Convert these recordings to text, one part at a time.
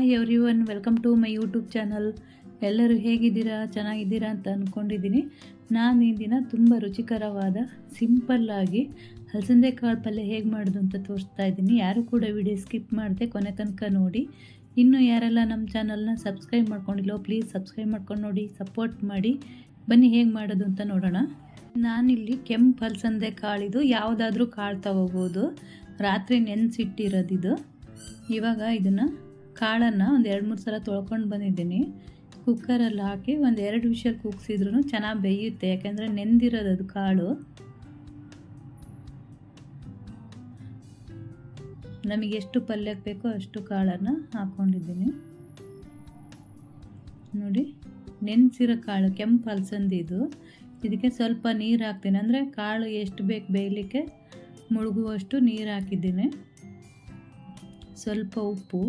Hi everyone welcome to my YouTube channel ಎಲ್ಲರೂ ಹೇಗಿದ್ದೀರಾ, ಚೆನ್ನಾಗಿದ್ದೀರಾ ಅಂತ ಅಂದ್ಕೊಂಡಿದ್ದೀನಿ ನಾನು ಈ ದಿನ ತುಂಬ ರುಚಿಕರವಾದ ಸಿಂಪಲ್ಲಾಗಿ ಹಲಸಂದೆ ಕಾಳು ಪಲ್ಯ ಹೇಗೆ ಮಾಡೋದು ಅಂತ ತೋರಿಸ್ತಾ ಇದ್ದೀನಿ. ಯಾರು ಕೂಡ ವಿಡಿಯೋ ಸ್ಕಿಪ್ ಮಾಡದೆ ಕೊನೆ ತನಕ ನೋಡಿ. ಇನ್ನು ಯಾರೆಲ್ಲ ನಮ್ಮ ಚಾನಲ್ನ ಸಬ್ಸ್ಕ್ರೈಬ್ ಮಾಡ್ಕೊಂಡಿಲ್ಲೋ ಪ್ಲೀಸ್ ಸಬ್ಸ್ಕ್ರೈಬ್ ಮಾಡ್ಕೊಂಡು ನೋಡಿ ಸಪೋರ್ಟ್ ಮಾಡಿ. ಬನ್ನಿ ಹೇಗೆ ಮಾಡೋದು ಅಂತ ನೋಡೋಣ. ನಾನಿಲ್ಲಿ ಕೆಂಪು ಹಲಸಂದೆ ಕಾಳಿದು ಯಾವುದಾದ್ರೂ ಕಾಳು ತಗೋಬೋದು ರಾತ್ರಿ ನೆನೆಸಿಟ್ಟಿರೋದಿದು ಇವಾಗ ಇದನ್ನು ಕಾಳನ್ನು ಒಂದು ಎರಡು ಮೂರು ಸಲ ತೊಳ್ಕೊಂಡು ಬಂದಿದ್ದೀನಿ. ಕುಕ್ಕರಲ್ಲಿ ಹಾಕಿ ಒಂದು ಎರಡು ವಿಷಲ್ ಕುಗ್ಸಿದ್ರೂ ಚೆನ್ನಾಗಿ ಬೇಯುತ್ತೆ, ಯಾಕೆಂದರೆ ನೆಂದಿರೋದು ಅದು ಕಾಳು. ನಮಗೆ ಎಷ್ಟು ಪಲ್ಯಕ್ಕೆ ಬೇಕೋ ಅಷ್ಟು ಕಾಳನ್ನು ಹಾಕ್ಕೊಂಡಿದ್ದೀನಿ ನೋಡಿ, ನೆನೆಸಿರೋ ಕಾಳು, ಕೆಂಪು ಅಲಸಂದಿ ಇದು. ಇದಕ್ಕೆ ಸ್ವಲ್ಪ ನೀರು ಹಾಕ್ತೀನಿ, ಅಂದರೆ ಕಾಳು ಎಷ್ಟು ಬೇಕು ಬೇಯಲಿಕ್ಕೆ ಮುಳುಗುವಷ್ಟು ನೀರು ಹಾಕಿದ್ದೀನಿ. ಸ್ವಲ್ಪ ಉಪ್ಪು.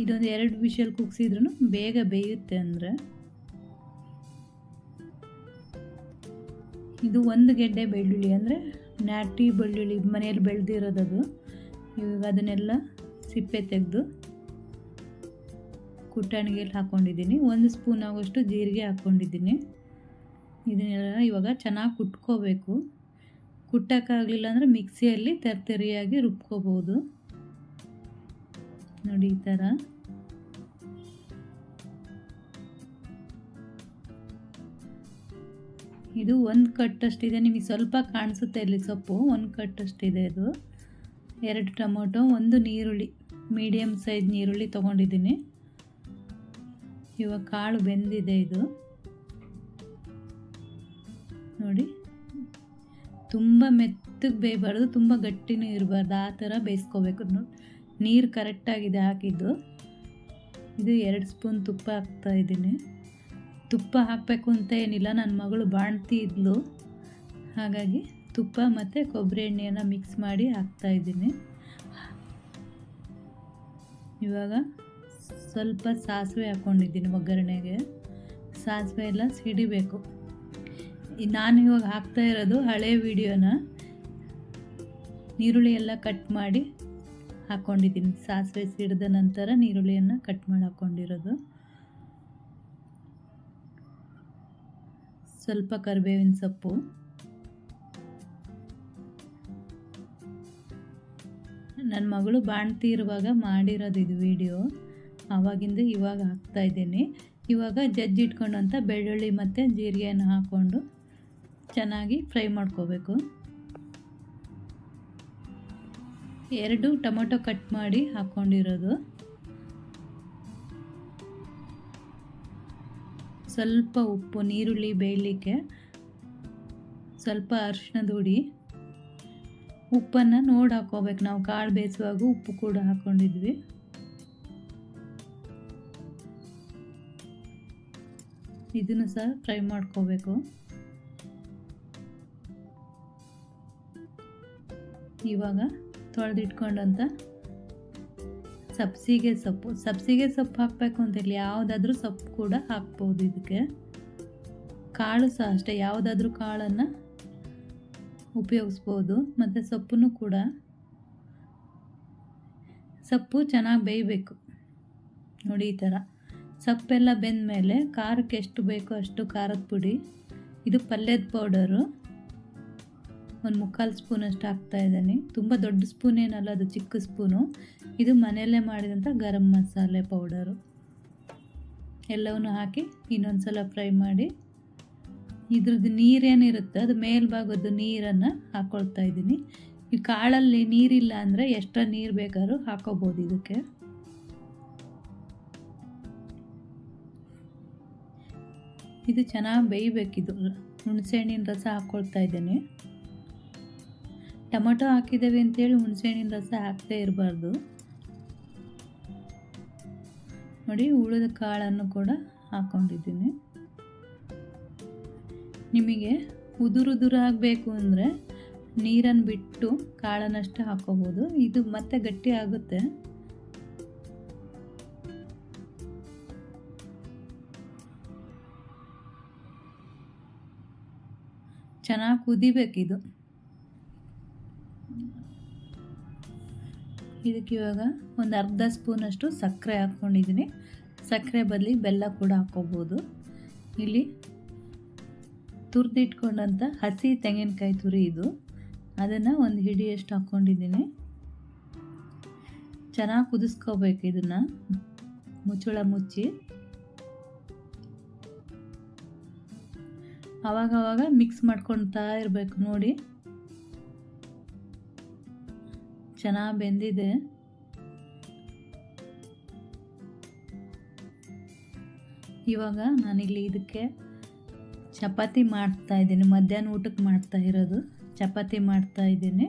ಇದೊಂದು ಎರಡು ವಿಷಲ್ ಕುಗ್ಸಿದ್ರು ಬೇಗ ಬೇಯುತ್ತೆ ಅಂದರೆ. ಇದು ಒಂದು ಗೆಡ್ಡೆ ಬೆಳ್ಳುಳ್ಳಿ ಅಂದರೆ ನಾಟಿ ಬೆಳ್ಳುಳ್ಳಿ ಮನೆಯಲ್ಲಿ ಬೆಳೆದಿರೋದದು. ಇವಾಗ ಅದನ್ನೆಲ್ಲ ಸಿಪ್ಪೆ ತೆಗೆದು ಕುಟ್ಟಣಿಗೆಯಲ್ಲಿ ಹಾಕ್ಕೊಂಡಿದ್ದೀನಿ ಒಂದು ಸ್ಪೂನ್ ಆಗೋಷ್ಟು ಜೀರಿಗೆ ಹಾಕ್ಕೊಂಡಿದ್ದೀನಿ ಇದನ್ನೆಲ್ಲ ಇವಾಗ ಚೆನ್ನಾಗಿ ಕುಟ್ಕೋಬೇಕು. ಕುಟ್ಟೋಕ್ಕಾಗಲಿಲ್ಲ ಅಂದರೆ ಮಿಕ್ಸಿಯಲ್ಲಿ ತರ್ತರಿಯಾಗಿ ರುಬ್ಕೋಬೋದು. ನೋಡಿ ಈ ಥರ. ಇದು ಒಂದು ಕಟ್ಟಷ್ಟಿದೆ, ನಿಮಗೆ ಸ್ವಲ್ಪ ಕಾಣಿಸುತ್ತೆ ಇಲ್ಲಿ ಸೊಪ್ಪು, ಒಂದು ಕಟ್ಟಷ್ಟಿದೆ ಇದು. ಎರಡು ಟೊಮೊಟೊ, ಒಂದು ನೀರುಳ್ಳಿ ಮೀಡಿಯಮ್ ಸೈಜ್ ನೀರುಳ್ಳಿ ತೊಗೊಂಡಿದ್ದೀನಿ. ಇವಾಗ ಕಾಳು ಬೆಂದಿದೆ ಇದು. ನೋಡಿ, ತುಂಬ ಮೆತ್ತಗೆ ಬೇಯಬಾರ್ದು, ತುಂಬ ಗಟ್ಟಿನೂ ಇರಬಾರ್ದು, ಆ ಥರ ಬೇಯಿಸ್ಕೋಬೇಕು. ನೀರು ಕರೆಕ್ಟಾಗಿದೆ ಹಾಕಿದ್ದು. ಇದು ಎರಡು ಸ್ಪೂನ್ ತುಪ್ಪ ಹಾಕ್ತಾ ಇದ್ದೀನಿ. ತುಪ್ಪ ಹಾಕಬೇಕು ಅಂತ ಏನಿಲ್ಲ ನನ್ನ ಮಗಳು ಬಾಣ್ತಿ ಇದ್ಲು ಹಾಗಾಗಿ ತುಪ್ಪ ಮತ್ತು ಕೊಬ್ಬರಿ ಎಣ್ಣೆಯನ್ನು ಮಿಕ್ಸ್ ಮಾಡಿ ಹಾಕ್ತಾ ಇದ್ದೀನಿ. ಇವಾಗ ಸ್ವಲ್ಪ ಸಾಸಿವೆ ಹಾಕ್ಕೊಂಡಿದ್ದೀನಿ ಒಗ್ಗರಣೆಗೆ. ಸಾಸಿವೆ ಎಲ್ಲ ಸಿಡಿಬೇಕು. ನಾನು ಇವಾಗ ಹಾಕ್ತಾ ಇರೋದು ಹಳೆ ವಿಡಿಯೋನ. ನೀರುಳ್ಳಿ ಎಲ್ಲ ಕಟ್ ಮಾಡಿ ಹಾಕ್ಕೊಂಡಿದ್ದೀನಿ ಸಾಸಿವೆ ಸಿಡಿದ ನಂತರ ನೀರುಳ್ಳಿಯನ್ನು ಕಟ್ ಮಾಡಿ ಹಾಕ್ಕೊಂಡಿರೋದು ಸ್ವಲ್ಪ ಕರಿಬೇವಿನ ಸೊಪ್ಪು. ನನ್ನ ಮಗಳು ಬಾಣ್ತಿ ಇರುವಾಗ ಮಾಡಿರೋದು ಇದು ವಿಡಿಯೋ. ಆವಾಗಿಂದ ಇವಾಗ ಹಾಕ್ತಾ ಇದ್ದೀನಿ. ಇವಾಗ ಜಜ್ಜಿಟ್ಕೊಂಡಂಥ ಬೆಳ್ಳುಳ್ಳಿ ಮತ್ತು ಜೀರಿಗೆಯನ್ನು ಹಾಕ್ಕೊಂಡು ಚೆನ್ನಾಗಿ ಫ್ರೈ ಮಾಡ್ಕೋಬೇಕು. ಎರಡು ಟೊಮೊಟೊ ಕಟ್ ಮಾಡಿ ಹಾಕ್ಕೊಂಡಿರೋದು. ಸ್ವಲ್ಪ ಉಪ್ಪು, ನೀರುಳ್ಳಿ ಬೇಯಲಿಕ್ಕೆ ಸ್ವಲ್ಪ ಅರಿಶಿನದ ಹುಡಿ. ಉಪ್ಪನ್ನು ನೋಡಿ ಹಾಕೋಬೇಕು ನಾವು ಕಾಳು ಬೇಯಿಸುವಾಗ ಉಪ್ಪು ಕೂಡ ಹಾಕ್ಕೊಂಡಿದ್ವಿ. ಇದನ್ನು ಸಹ ಫ್ರೈ ಮಾಡ್ಕೋಬೇಕು. ಇವಾಗ ತೊಳೆದಿಟ್ಕೊಂಡಂಥ ಸಬ್ಸಿಗೆ ಸೊಪ್ಪು ಸಬ್ಸಿಗೆ ಸೊಪ್ಪು ಹಾಕಬೇಕು ಅಂತಿಲ್ಲ ಯಾವುದಾದ್ರೂ ಸೊಪ್ಪು ಕೂಡ ಹಾಕ್ಬೋದು ಇದಕ್ಕೆ. ಕಾಳು ಸಹ ಅಷ್ಟೇ, ಯಾವುದಾದ್ರೂ ಕಾಳನ್ನು ಉಪಯೋಗಿಸ್ಬೋದು, ಮತ್ತು ಸೊಪ್ಪನ್ನು ಕೂಡ. ಸೊಪ್ಪು ಚೆನ್ನಾಗಿ ಬೇಯಬೇಕು, ನೋಡಿ ಈ ಥರ. ಸೊಪ್ಪೆಲ್ಲ ಬೆಂದ ಮೇಲೆ ಖಾರಕ್ಕೆ ಎಷ್ಟು ಬೇಕೋ ಅಷ್ಟು ಖಾರದ ಪುಡಿ, ಇದು ಪಲ್ಯದ ಪೌಡರು ಒಂದು ಮುಕ್ಕಾಲು ಸ್ಪೂನಷ್ಟು ಹಾಕ್ತಾ ಇದ್ದೀನಿ. ತುಂಬ ದೊಡ್ಡ ಸ್ಪೂನ್ ಏನಲ್ಲ, ಅದು ಚಿಕ್ಕ ಸ್ಪೂನು. ಇದು ಮನೆಯಲ್ಲೇ ಮಾಡಿದಂಥ ಗರಂ ಮಸಾಲೆ ಪೌಡರು. ಎಲ್ಲವನ್ನು ಹಾಕಿ ಇನ್ನೊಂದು ಸಲ ಫ್ರೈ ಮಾಡಿ, ಇದ್ರದ್ದು ನೀರೇನಿರುತ್ತೆ ಅದು ಮೇಲ್ಭಾಗದ್ದು ನೀರನ್ನು ಹಾಕ್ಕೊಳ್ತಾ ಇದ್ದೀನಿ. ಈ ಕಾಳಲ್ಲಿ ನೀರಿಲ್ಲ ಅಂದರೆ ಎಷ್ಟರ ನೀರು ಬೇಕಾದ್ರೂ ಹಾಕೋಬೋದು ಇದಕ್ಕೆ. ಇದು ಚೆನ್ನಾಗಿ ಬೇಯಬೇಕಿದು. ಹುಣಸೆಹಣ್ಣಿನ ರಸ ಹಾಕ್ಕೊಳ್ತಾ ಇದ್ದೀನಿ. ಟೊಮೊಟೊ ಹಾಕಿದ್ದೇವೆ ಅಂತೇಳಿ ಹುಣಸೆಹಣ್ಣಿನ ರಸ ಹಾಕದೇ ಇರಬಾರ್ದು. ನೋಡಿ ಉಳಿದ ಕಾಳನ್ನು ಕೂಡ ಹಾಕ್ಕೊಂಡಿದ್ದೀನಿ ನಿಮಗೆ ಉದುರು ಉದುರು ಆಗಬೇಕು ಅಂದರೆ ನೀರನ್ನು ಬಿಟ್ಟು ಕಾಳನ್ನಷ್ಟೇ ಹಾಕೋಬೋದು. ಇದು ಮತ್ತೆ ಗಟ್ಟಿ ಆಗುತ್ತೆ. ಚೆನ್ನಾಗಿ ಕುದಿಬೇಕಿದು. ಇದಕ್ಕೆ ಇವಾಗ? ಒಂದು ಅರ್ಧ ಸ್ಪೂನಷ್ಟು ಸಕ್ಕರೆ ಹಾಕ್ಕೊಂಡಿದ್ದೀನಿ ಸಕ್ಕರೆ ಬದಲಿ ಬೆಲ್ಲ ಕೂಡ ಹಾಕ್ಕೋಬೋದು. ಇಲ್ಲಿ ತುರಿದಿಟ್ಕೊಂಡಂಥ ಹಸಿ ತೆಂಗಿನಕಾಯಿ ತುರಿ ಇದು. ಅದನ್ನು ಒಂದು ಹಿಡಿಯಷ್ಟು ಹಾಕ್ಕೊಂಡಿದ್ದೀನಿ ಚೆನ್ನಾಗಿ ಕುದಿಸ್ಕೋಬೇಕು ಇದನ್ನು. ಮುಚ್ಚಳ ಮುಚ್ಚಿ. ಆವಾಗವಾಗ ಮಿಕ್ಸ್ ಮಾಡ್ಕೊಳ್ತಾ ಇರಬೇಕು ನೋಡಿ. ಚೆನ್ನಾಗಿ ಬೆಂದಿದೆ. ಇವಾಗ ನಾನಿಲ್ಲಿ ಇದಕ್ಕೆ ಚಪಾತಿ ಮಾಡ್ತಾ ಇದ್ದೀನಿ. ಮಧ್ಯಾಹ್ನ ಊಟಕ್ಕೆ ಮಾಡ್ತಾ ಇರೋದು. ಚಪಾತಿ ಮಾಡ್ತಾ ಇದ್ದೀನಿ.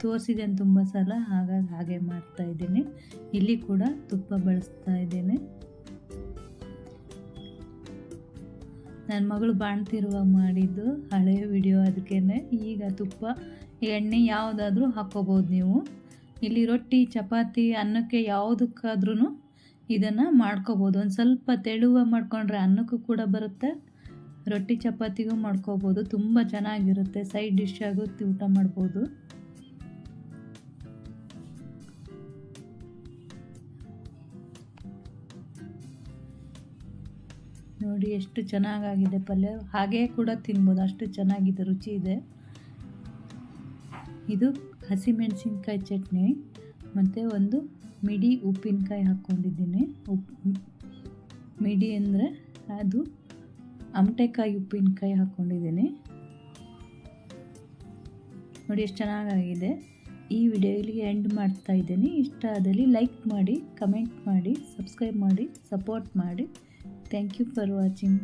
ತೋರಿಸಿದ್ದೇನೆ ತುಂಬ ಸಲ, ಹಾಗಾಗಿ ಹಾಗೆ ಮಾಡ್ತಾ ಇದ್ದೀನಿ. ಇಲ್ಲಿ ಕೂಡ ತುಪ್ಪ ಬಳಸ್ತಾ ಇದ್ದೀನಿ. ನನ್ನ ಮಗಳು ಬಾಣ್ತಿರುವ ಮಾಡಿದ್ದು ಹಳೆಯ ವಿಡಿಯೋ ಅದಕ್ಕೇ ಈಗ ತುಪ್ಪ ಎಣ್ಣೆ ಯಾವುದಾದ್ರೂ ಹಾಕ್ಕೋಬೋದು ನೀವು. ಇಲ್ಲಿ ರೊಟ್ಟಿ, ಚಪಾತಿ, ಅನ್ನಕ್ಕೆ ಯಾವುದಕ್ಕಾದ್ರೂ ಇದನ್ನು ಮಾಡ್ಕೋಬೋದು. ಒಂದು ಸ್ವಲ್ಪ ತೆಳುವ ಮಾಡ್ಕೊಂಡ್ರೆ ಅನ್ನಕ್ಕೂ ಕೂಡ ಬರುತ್ತೆ. ರೊಟ್ಟಿ, ಚಪಾತಿಗೂ ಮಾಡ್ಕೋಬೋದು. ತುಂಬ ಚೆನ್ನಾಗಿರುತ್ತೆ. ಸೈಡ್ ಡಿಶ್ ಆಗುತ್ತೆ ಊಟ ಮಾಡ್ಬೋದು. ನೋಡಿ ಎಷ್ಟು ಚೆನ್ನಾಗಾಗಿದೆ ಪಲ್ಯ. ಹಾಗೇ ಕೂಡ ತಿನ್ಬೋದು. ಅಷ್ಟು ಚೆನ್ನಾಗಿದೆ, ರುಚಿ ಇದೆ. ಇದು ಹಸಿಮೆಣಸಿನ್ಕಾಯಿ ಚಟ್ನಿ, ಮತ್ತು ಒಂದು ಮಿಡಿ ಉಪ್ಪಿನಕಾಯಿ ಹಾಕ್ಕೊಂಡಿದ್ದೀನಿ. ಉಪ್, ಮಿಡಿ ಅಂದರೆ ಅದು ಅಮಟೆಕಾಯಿ ಉಪ್ಪಿನಕಾಯಿ ಹಾಕ್ಕೊಂಡಿದ್ದೀನಿ. ನೋಡಿ ಎಷ್ಟು ಚೆನ್ನಾಗಾಗಿದೆ. ಈ ವಿಡಿಯೋ ಇಲ್ಲಿಗೆ ಎಂಡ್ ಮಾಡ್ತಾ ಇದ್ದೀನಿ. ಇಷ್ಟ ಆದಲ್ಲಿ ಲೈಕ್ ಮಾಡಿ, ಕಮೆಂಟ್ ಮಾಡಿ, ಸಬ್ಸ್ಕ್ರೈಬ್ ಮಾಡಿ, ಸಪೋರ್ಟ್ ಮಾಡಿ. Thank you for watching.